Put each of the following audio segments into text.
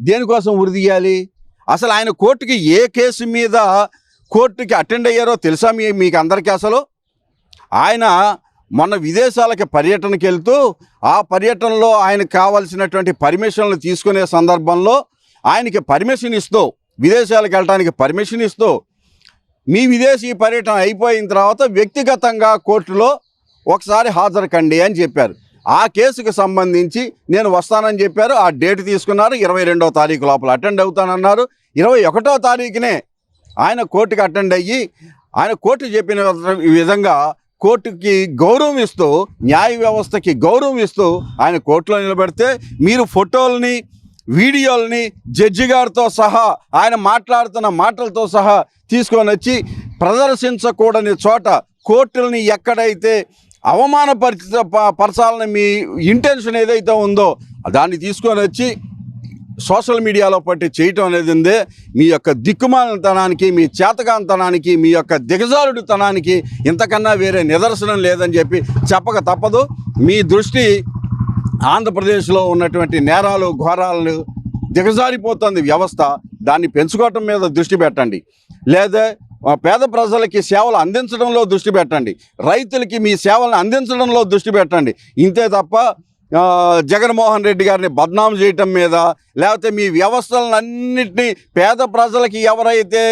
దేనికోసం ఉరిదీయాలి అసలు ఆయన కోర్టుకి ఏ కేసు మీద కోర్టుకి అటెండ్ అయ్యారో తెలుసా మీ మీకు అందరికీ అసలు? ఆయన మొన్న విదేశాలకి పర్యటనకి వెళ్తూ ఆ పర్యటనలో ఆయనకు కావాల్సినటువంటి పర్మిషన్లు తీసుకునే సందర్భంలో ఆయనకి పర్మిషన్ ఇస్తూ విదేశాలకు వెళ్ళడానికి పర్మిషన్ ఇస్తూ మీ విదేశీ పర్యటన అయిపోయిన తర్వాత వ్యక్తిగతంగా కోర్టులో ఒకసారి హాజరు కండి అని చెప్పారు. ఆ కేసుకు సంబంధించి నేను వస్తానని చెప్పారు. ఆ డేట్ తీసుకున్నారు. ఇరవై రెండవ తారీఖు లోపల అటెండ్ అవుతానన్నారు. ఇరవై ఒకటో తారీఖునే ఆయన కోర్టుకి అటెండ్ అయ్యి ఆయన కోర్టు చెప్పిన విధంగా కోర్టుకి గౌరవం ఇస్తూ న్యాయ వ్యవస్థకి గౌరవం ఇస్తూ ఆయన కోర్టులో నిలబెడితే మీరు ఫోటోల్ని వీడియోల్ని జడ్జి గారితో సహా ఆయన మాట్లాడుతున్న మాటలతో సహా తీసుకొని వచ్చి ప్రదర్శించకూడని చోట కోర్టుల్ని ఎక్కడైతే అవమానపరిచ ప- పరచాలని మీ ఇంటెన్షన్ ఏదైతే ఉందో దాన్ని తీసుకొని వచ్చి సోషల్ మీడియాలో పట్టి చేయటం అనేది ఉందే. మీ యొక్క దిక్కుమాలతనానికి మీ చేతకాంతనానికి మీ యొక్క దిగజారుడుతనానికి ఇంతకన్నా వేరే నిదర్శనం లేదని చెప్పి చెప్పక తప్పదు. మీ దృష్టి ఆంధ్రప్రదేశ్లో ఉన్నటువంటి నేరాలు ఘోరాలు దిగజారిపోతుంది వ్యవస్థ. దాన్ని పెంచుకోవటం మీద దృష్టి పెట్టండి. లేదా పేద ప్రజలకి సేవలు అందించడంలో దృష్టి పెట్టండి. రైతులకి మీ సేవలను అందించడంలో దృష్టి పెట్టండి. ఇంతే తప్ప జగన్మోహన్ రెడ్డి గారిని బద్నాం చేయటం మీద లేకపోతే మీ వ్యవస్థలన్నింటినీ పేద ప్రజలకి ఎవరైతే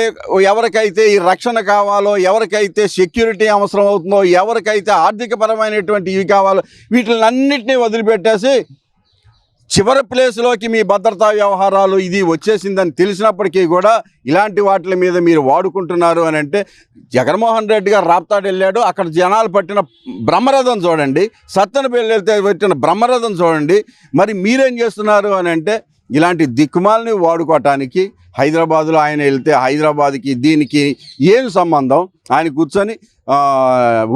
ఎవరికైతే ఈ రక్షణ కావాలో ఎవరికైతే సెక్యూరిటీ అవసరం అవుతుందో ఎవరికైతే ఆర్థికపరమైనటువంటి ఇవి కావాలో వీటిని అన్నింటినీ వదిలిపెట్టేసి చివరి ప్లేస్లోకి మీ భద్రతా వ్యవహారాలు ఇది వచ్చేసిందని తెలిసినప్పటికీ కూడా ఇలాంటి వాటి మీద మీరు వాడుకుంటున్నారు అని అంటే జగన్మోహన్ రెడ్డి గారు రాప్తాడు వెళ్ళాడు. అక్కడ జనాలు పట్టిన బ్రహ్మరథం చూడండి. సత్తెనపల్లి వెళ్తే పట్టిన బ్రహ్మరథం చూడండి. మరి మీరేం చేస్తున్నారు అని అంటే ఇలాంటి దిక్కుమాలని వాడుకోవటానికి హైదరాబాద్లో ఆయన వెళ్తే హైదరాబాద్కి దీనికి ఏం సంబంధం? ఆయన కూర్చొని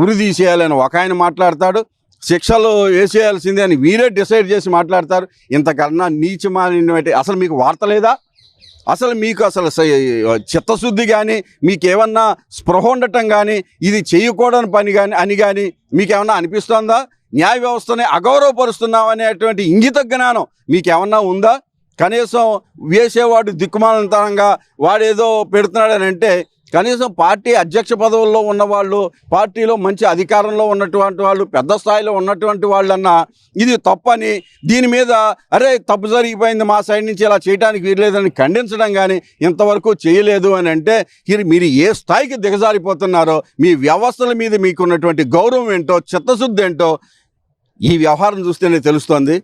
ఉరి తీసేయాలని ఒక ఆయన మాట్లాడతాడు. శిక్షలు వేసేయాల్సిందే అని వీరే డిసైడ్ చేసి మాట్లాడతారు. ఇంతకన్నా నీచమాలినటువంటి అసలు మీకు వార్త లేదా? అసలు మీకు అసలు చిత్తశుద్ధి కానీ మీకు ఏమన్నా స్పృహ ఉండటం కానీ ఇది చేయకూడని పని కానీ అని కానీ మీకేమన్నా అనిపిస్తుందా? అనిపిస్తోందా న్యాయ వ్యవస్థని అగౌరవపరుస్తున్నాం అనేటువంటి ఇంగిత జ్ఞానం మీకు ఏమన్నా ఉందా? కనీసం వేసేవాడు దిక్కుమాలంతరంగా వాడేదో పెడుతున్నాడని అంటే కనీసం పార్టీ అధ్యక్ష పదవుల్లో ఉన్నవాళ్ళు పార్టీలో మంచి అధికారంలో ఉన్నటువంటి వాళ్ళు పెద్ద స్థాయిలో ఉన్నటువంటి వాళ్ళన్నా ఇది తప్పని దీని మీద అరే తప్పు జరిగిపోయింది మా సైడ్ నుంచి ఇలా చేయడానికి వీరలేదని ఖండించడం కానీ ఇంతవరకు చేయలేదు అని అంటే ఇది మీరు ఏ స్థాయికి దిగజారిపోతున్నారో మీ వ్యవస్థల మీద మీకున్నటువంటి గౌరవం ఏంటో చిత్తశుద్ధి ఏంటో ఈ వ్యవహారం చూస్తేనే తెలుస్తోంది.